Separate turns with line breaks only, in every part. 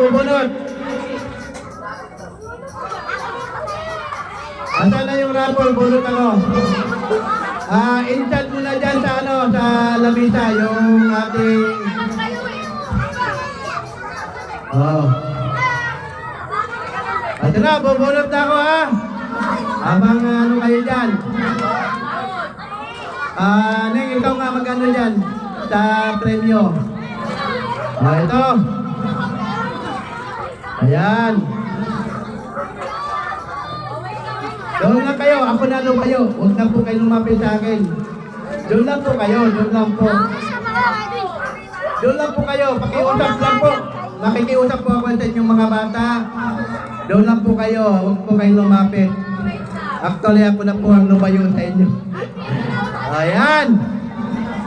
bubunot. Asan na yung raffle? Bunot ako. Ah, insert mo na dyan sa ano, sa lamisa, yung ating... Oh. Ito na, bubunot na ako ha. Habang ano kayo dyan. Ah, Neng, ikaw nga magano dyan sa premyo. Ah, ito. Ayan. Doon lang kayo, ako na lang kayo. Huwag na po kayo lumapit sa akin. Doon lang po kayo, doon lang po. Doon lang po kayo, pakiusap lang po. Makikiusap po ako sa inyong mga bata. Doon lang po kayo, huwag po kayong lumapit. Actually, ako na po ang lumayo sa inyo. Ayan.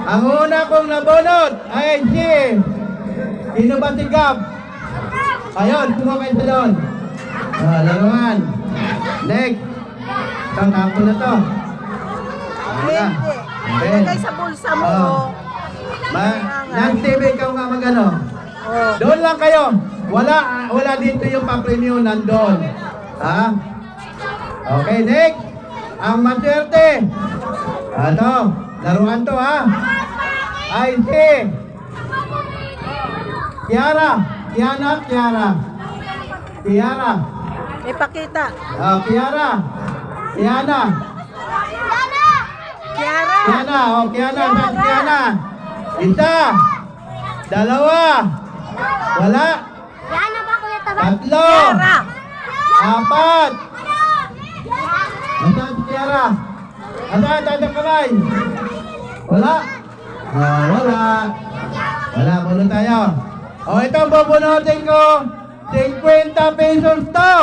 Ang una kong nabunod ay si... Sino ba si Gab? Ayun, kumuha kayo sa doon. Ah, laruan. Next. Isang tapo na to.
Hindi. Ilagay sa bulsa mo.
Oh. Ma, Nang TV, ikaw nga magano.
Oh.
Doon lang kayo. Wala wala dito yung pa-premium nandoon. Ha? Okay, next. Ang maswerte. Ano? Laruan to ha. Ay si Kiara. Kiana, Kiara. Kiara.
Ipakita.
Ah, Kiara. Kiana.
Kiara.
Kiana, oh, Kiana, si Kiana? Isa. Dalawa. Wala.
Yana ba kuya taba?
Tatlo.
Kiara.
Apat. Nasaan si Kiara? Nasaan? Tayo ng kamay. Wala. Ah, wala. Wala, buno tayo. O, ito ang bubunutin ko. 50 pesos to.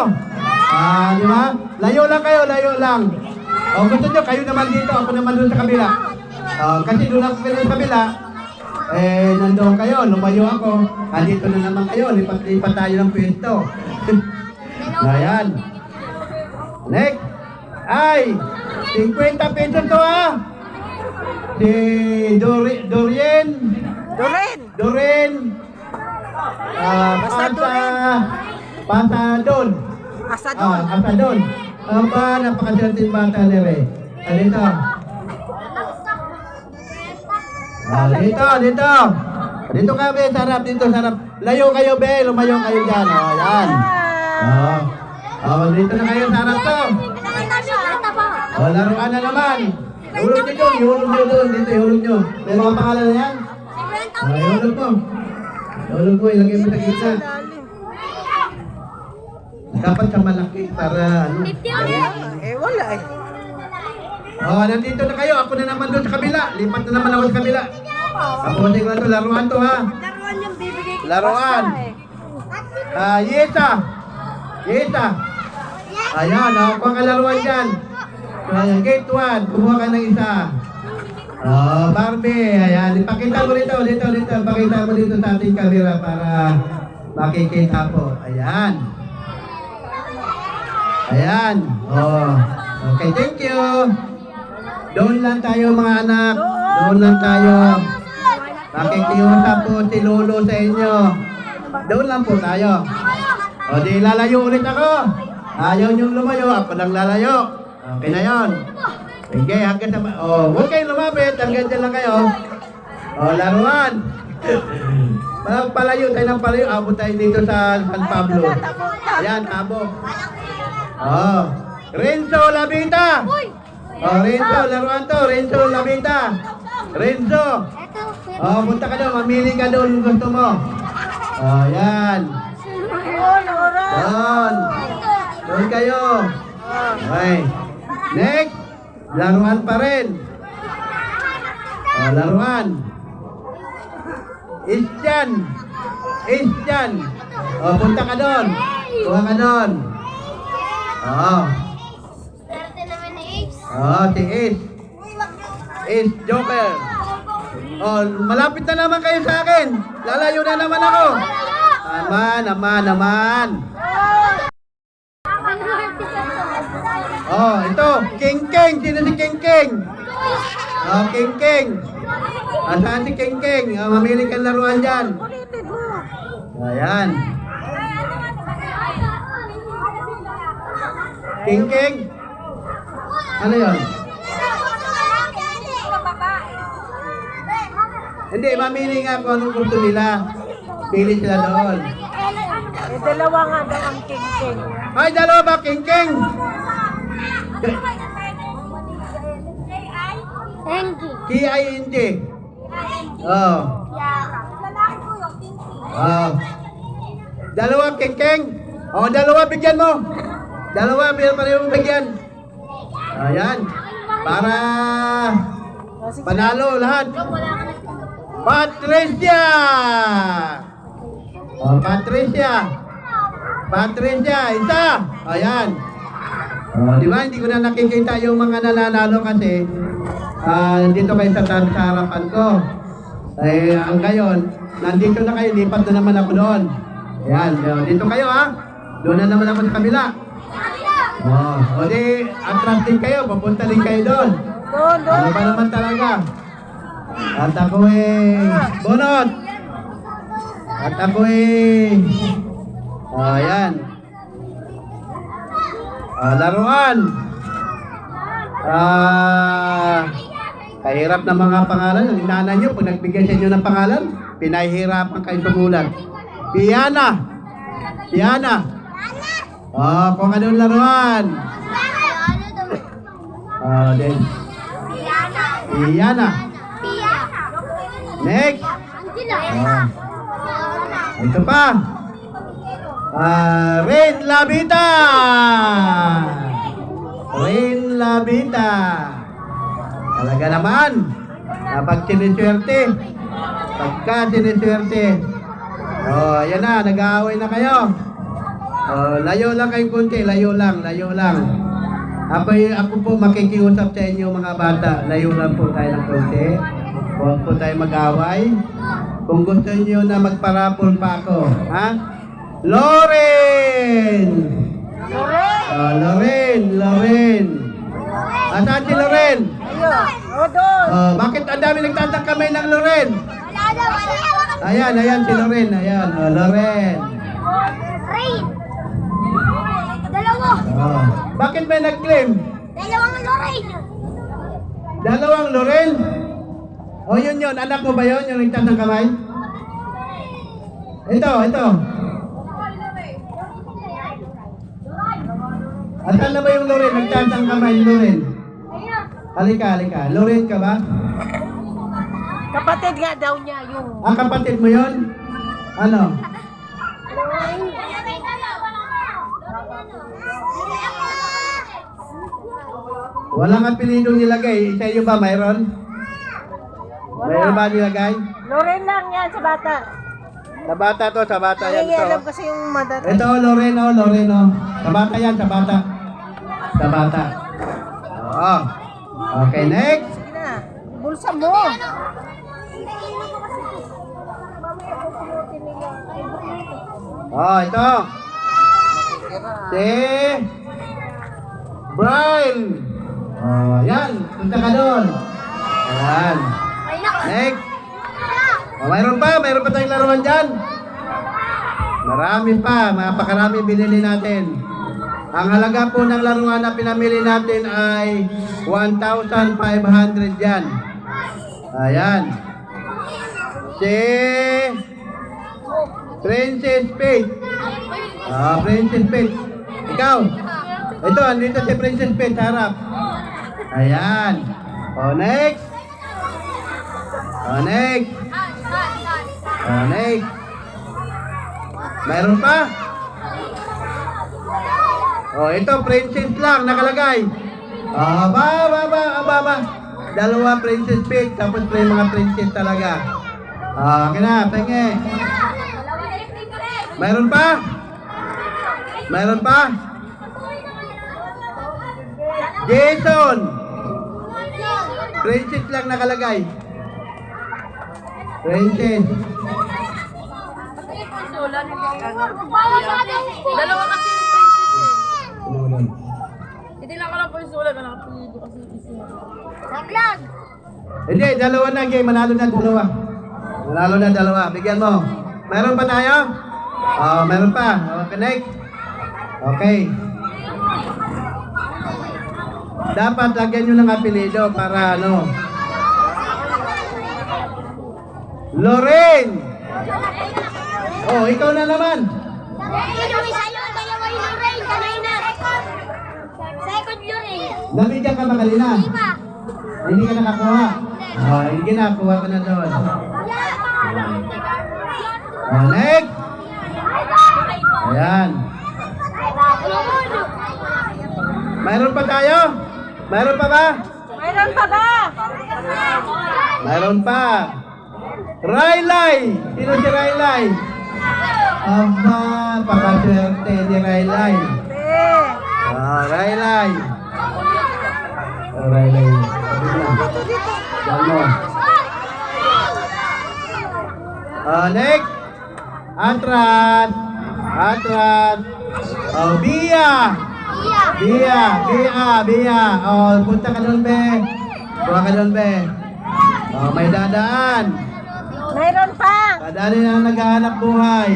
Ah, di ba? Layo lang kayo, layo lang. O, gusto nyo, kayo naman dito, ako naman doon sa kabila. Ah, kasi doon ako sa kabila. Eh, nandoon kayo, lumayo ako. Ah, dito na naman kayo, lipat-lipat tayo ng pwesto. Ayan. Next. Ay, 50 pesos to ah. Si Dori, Dorien.
Doreen.
Doreen. Ah,
Basta
Pasa.
Doreen.
Pasadon.
Asa
Ah. Pasadon. Aba, napakaswerteng bata nila eh. Ah, dito. Ah, dito, dito. Dito ka, be, sarap, dito, sarap. Layo kayo, be, lumayo kayo dyan. Oh, yan. Oh. Oh, dito na kayo, sarap to. Oh, laruan na naman. Ihulog nyo doon, ihulog nyo doon. Dito, ihulog nyo. May mga pangalan na yan? Oh, ihulog mo. Ihulog mo, ilagay mo sa gitna. Dapat sa malaki para ano.
Eh, wala eh.
Oh, nandito na kayo. Ako na naman doon sa kabila. Lipat na naman ako sa kabila. Kapunin ko na to. Laruan to ha.
Laruan yung bibigay ko.
Laruan.
Eh.
Ah, Yesa. Yesa. Ayan, oh, kuha ka laruan dyan. Ayan, gate 1. Kumuha ka ng isa. Oh, Barbie. Ayan, ipakita mo dito, dito, dito. Ipakita mo dito sa ating camera para makikita po. Ayan. Ayan. Oh. Okay, thank you. Doon lang tayo mga anak. Doon lang tayo. Makikiusap po si Lolo sa inyo. Doon lang po tayo. O di lalayo ulit ako. Ayaw niyong lumayo, ako lang lalayo. Okay na yon. Sige, hanggang sa... O, huwag kayong lumapit, hanggang dyan lang kayo. O, laruan. Palayo tayo ng palayo, abot tayo dito sa San Pablo. Ayan, tabo. O, Renzo Labita. O, Renzo, laruan to. Renzo Labita. Renzo. O, punta ka doon, mamili ka doon gusto mo. Yan.
Oh, Laura.
Doon. Doon kayo. Okay. Next. Laruan pa rin. O, laruan. Isyan. Isyan. O, punta ka doon. Kuha ka doon. Oo.
Swerte naman ni Ace.
Oo, si Is. Is Joker. O, malapit na naman kayo sa akin. Lalayo na naman ako. Naman, naman, naman. Oh, ito, King King. Sino si King King? Oh, King King. Asan si King King? Ah, mamili kang laruan dyan. Ayan. King King? Ano yun? Hindi, mamili nga kung anong gusto nila. Pili sila doon.
Eh, dalawa nga daw ang king-king.
Ay, dalawa ba, King King?
Hengi.
K-I-N-G. Oh. Oh. Dalawa, King. Oh, dalawa, bigyan mo. Dalawa, bigyan pa rin bigyan. Ayan. Para panalo lahat. Patricia! Oh, Patricia! Patricia, isa! Ayan. Oh, di ba? Hindi ko na nakikita yung mga nananalo kasi ah dito kayo sa, sa harapan ko. Eh, ang gayon, nandito na kayo, lipat na naman ako doon. Ayan, oh, dito kayo ha. Doon na naman ako sa kabila. Oh, o di, din kayo, papunta din kayo doon.
Doon, doon.
Ano ba naman talaga? At ako eh, bunot! At ako eh, oh, Ah, laruan. Ah, kahirap na mga pangalan. Ang inaanan nyo, pag nagbigay sa inyo ng pangalan, pinahihirapan kayo sumulat. Piana. Piana. Ah, kung anong laruan. Ah, then,
Piana.
Piana. Next. Ah, ito pa. Rain Labita. Rain Labita. Talaga naman. Kapag siniswerte. Pagka siniswerte. Oh, ayan na. Nag-aaway na kayo. Oh, layo lang kayong kunti. Layo lang. Layo lang. Ako, ako po makikiusap sa inyo mga bata. Layo lang po tayo ng konti. Huwag po tayo mag-away. Kung gusto niyo na magparapol pa ako, ha? Loren! Loren, Loren. Asan si Loren?
Ayun. O, doon.
Oh, bakit ang dami nagtatang kamay ng Loren? Ayan, ayan si Loren. Ayan, oh, Loren.
Rain. Dalawa.
Oh. Bakit may nag-claim?
Dalawang Lorraine.
Dalawang Loren? Oh, yun yun. Anak mo ba yun? Yung nagtatang kamay? Ito, ito. Asan na ba yung Loren? Nagtatang kamay, Loren. Halika, halika. Loren ka ba?
Kapatid nga daw niya yung...
Ang kapatid mo yon? Ano? Walang apelidong nilagay. Sa iyo ba mayroon? Mayroon ba nilagay?
Loren lang yan sa bata.
Sa bata to, sa bata yan to.
Nangyayalab kasi yung mother.
Ito, Loren, oh, Loren, oh. Sa bata yan, sa bata. Sa bata. Oo. Okay, next.
Bulsa mo.
Oh, ito. Si Brian. Oh, yan. Punta ka doon. Ayan. Next. Oh, mayroon pa, mayroon pa tayong laruan dyan. Marami pa, mapakarami binili natin. Ang halaga po ng laruan na pinamili natin ay 1,500 yan. Ayan. Si Princess Faith. Ah, Princess Faith. Ikaw. Ito, andito si Princess Faith, harap. Ayan. O, next. O, next. O, next. Mayroon pa? Oh, ito, princess lang, nakalagay. Ah, ba, ba, ba, ba, ba. Dalawa princess pick, tapos may mga princess talaga. Ah, okay na, penge. Mayroon pa? Mayroon pa? Jason! Princess lang nakalagay. Princess.
Dalawa kasi eh. Hindi lang ko lang po yung sulat, anak ko kasi isulat.
Saglag.
Hindi, dalawa na game. Manalo na dalawa. Manalo na dalawa. Bigyan mo. Meron pa tayo? Oh, meron pa. Oh, connect. Okay. Dapat lagyan nyo ng apelido para ano. Lorraine! Oh, ikaw na naman.
Sino may sayo? Dalawa yung Lorraine. Kanina. Second Lorraine.
Nabigyan ka ba kanina? Hindi ka nakakuha. Oh, hindi na. Kuha ka na doon. Oh, next. Ayan. Mayroon pa tayo? Mayroon pa ba?
Mayroon pa ba?
Mayroon pa. Raylay! Sino si Raylay? Aba, pakaswerte ni Raylay. Ah, Raylay. Oh, Raylay. Na. Yan mo. Ah, next. Atras. Atras. Oh, Bia. Bia, Bia, Bia. Oh, punta ka doon, be. Kuha ka doon, be. Oh, may dadaan.
Mayroon pa.
Padali na naghahanap buhay.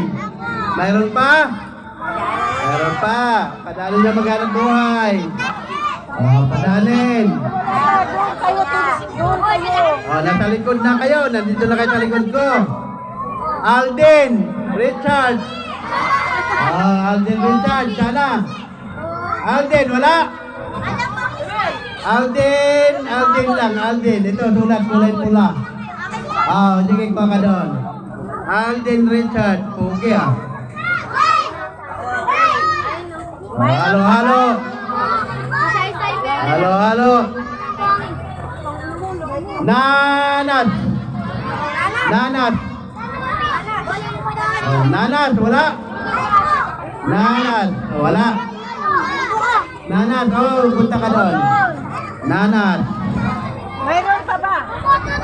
Mayroon pa? Mayroon pa. Padali na maghanap buhay. Oh, padalin.
Ah, doon kayo. Doon kayo.
Oh, nasa likod na kayo. Nandito na kayo sa likod ko. Alden, Richard. Oh, Alden, Richard. Sana. Alden, wala. Alden, Alden lang, Alden. Ito, sulat, kulay pula. Ah, sige pa ka doon. Alden Richard, pugi ah. Oh, halo, halo. Halo, halo. Nanat. Nanat. Oh, nanat, wala. Nanat, wala. Nanat, oh, punta ka doon. Nanat.
Mayroon pa ba?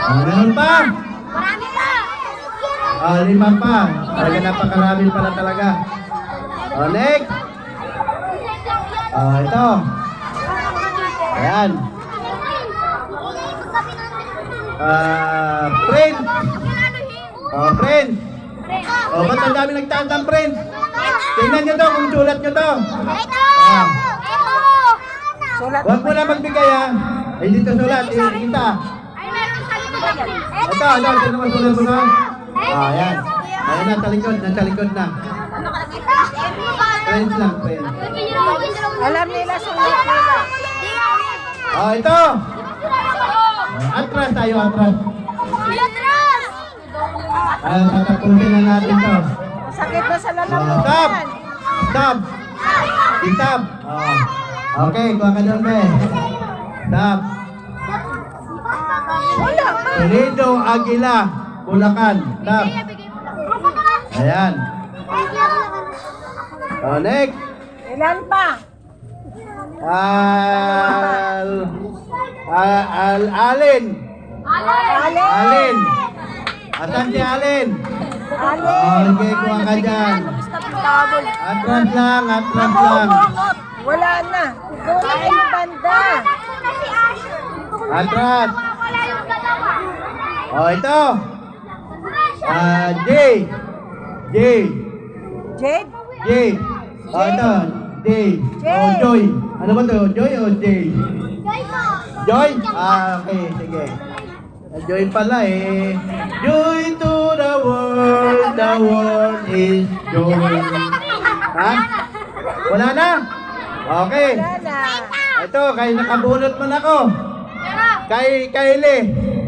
Oh, meron pa.
Marami pa.
Oh, lima pa. Talaga napakarami pala talaga. Oh, next. Oh, ito. Ayan. Ah, friend. Oh, friend. Oh, ba't ang dami nagtaas ng friend? Tingnan nyo to kung sulat nyo to. Ah. Huwag mo na magbigay ha. Ay, dito sulat. Kita.
Ay, likod.
Ito, ito. Ito naman sulat mo na. Ah, ayan. Ayan na, sa likod. Nasa likod na. Friends lang, friends.
Alam nila sulat nila.
Oh, ito. Atras tayo, atras. Ah, tatapusin na natin to.
Sakit na sa
Oh, stop!
lalamunan.
Stop! Stop! Oh. Okay, kuha ka doon, be. Stop. Lido Aguila, Bulacan. Stop. Ayan. Oh, next.
Ilan pa?
Al... Al... Al... Alin.
Alin.
Alin. Asan si Alin? Oh,
Alin.
okay, kuha ka dyan. Atras lang, atras lang.
Wala na. Na kayo banda.
Atras. Oh, ito. Ah, J. J.
Jade?
J. Oh, ito. J. Oh, Joy. Ano ba to? Joy o J? Joy? Ah, okay. Sige. Ah, Joy pala eh. Joy to the world. The world is joy. Ha? Wala na? Okay.
Wala na.
Ito, kay nakabunot man ako. Kay Kylie.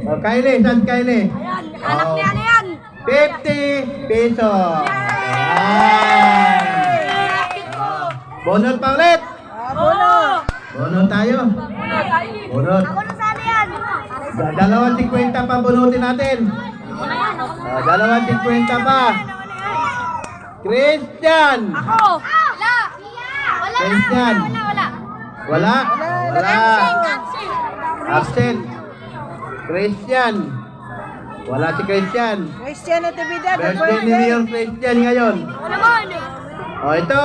Oh, Kylie, saan Kylie?
Anak
Oh,
niya na yan.
50 pesos. Ayan. Bunot pa ulit.
Bulo.
Bunot tayo. Bunot.
Ako na sana yan.
Da- Dalawang 50 pa bunutin natin. Ah, dalawang 50 pa. Christian.
Ako. Wala. Wala.
Christian.
Wala, wala.
Wala? Wala.
Absent.
Absent. Christian. Wala si Christian.
Christian Natividad.
Birthday ni Mayor Christian ngayon.
Ako naman.
O ito.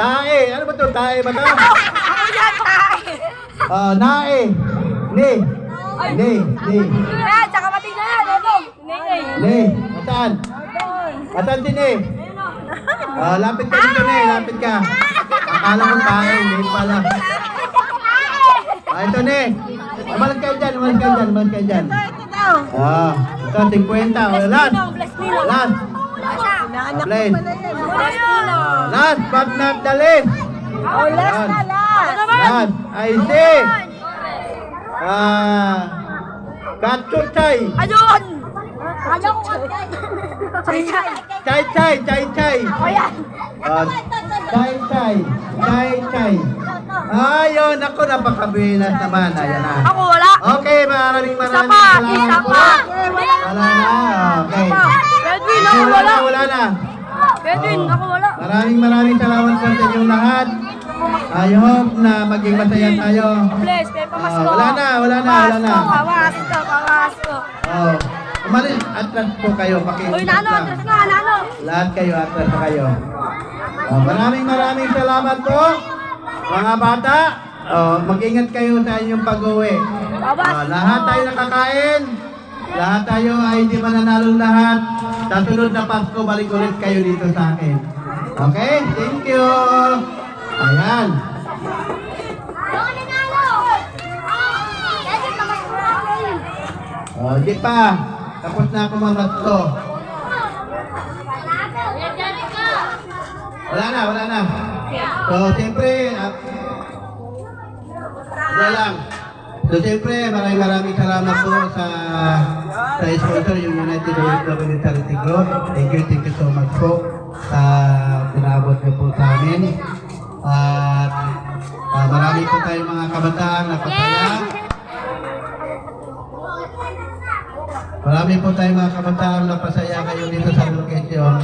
Tae. Ano ba to? Tae ba to?
Ako yan, tayo.
Oh, nae. Ni. Hindi, hindi.
Yan, sa kapatid na yan. Ito. Nenay.
Hindi. Ataan? Ataan din eh. Ah, lapit ka dito ne, lapit ka. Akala mo tayo, hindi pala. Ah, ito ne. Umalag kayo dyan, umalag kayo dyan, umalag kayo dyan. Ah, ito, 50. Oh, last. Last.
Naanak ko
Blaine.
pala yan.
Last but not the least.
Oh, last na last.
Last. I see. Ah, Katsuchay.
Ayun! Kala ko kapatid. Chay chay.
Chay chay.
O yan.
Ah, chay chay, chay chay. Ayun, ako napakabilas naman. Ayan na.
Ako wala.
Okay, maraming maraming
Isa pa,
salamat
isa
po.
pa.
Wala na, okay.
Edwin, ako
wala
wala.
na, wala na.
Edwin, ako wala.
Maraming maraming salamat sa inyong lahat. I hope na maging masaya tayo.
Bless, may
Ah,
pamasko.
wala na, wala na, wala na.
Pamasko, pamasko.
Oh, umalis, atras po kayo. Paki
Uy, nano, atras nga, nano.
Lahat kayo, atras na kayo. Oh, maraming maraming salamat po. Mga bata, oh, mag-ingat kayo sa inyong pag-uwi. Oh, lahat tayo nakakain. Lahat tayo ay hindi mananalo lahat. Sa sunod na Pasko, balik ulit kayo dito sa akin. Okay? Thank you. Ayan. Oh, di pa. Tapos na ako mamasko. Wala na, wala na. So, siyempre. Wala lang. So, siyempre, maraming maraming salamat po sa sa sponsor, yung United Government Charity Group. Thank you, thank you so much po sa pinabot niyo po sa amin. At ah, marami po tayong mga kabataan na pasaya. Marami po tayong mga kabataan na pasaya kayo dito sa location.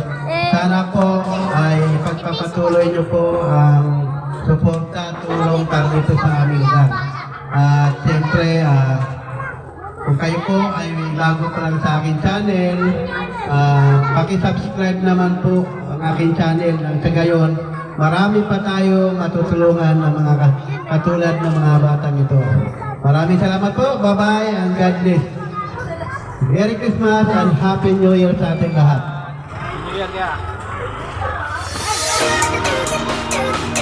Sana po ay pagpapatuloy niyo po ang suporta tulong para sa amin. At siyempre, kung kayo po ay bago pa lang sa aking channel, ah, paki-subscribe naman po ang aking channel. Nang sa gayon, marami pa tayo matutulungan ng mga ka- katulad ng mga batang ito. Maraming salamat po. Bye-bye and God bless. Merry Christmas and Happy New Year sa ating lahat.
Thank you.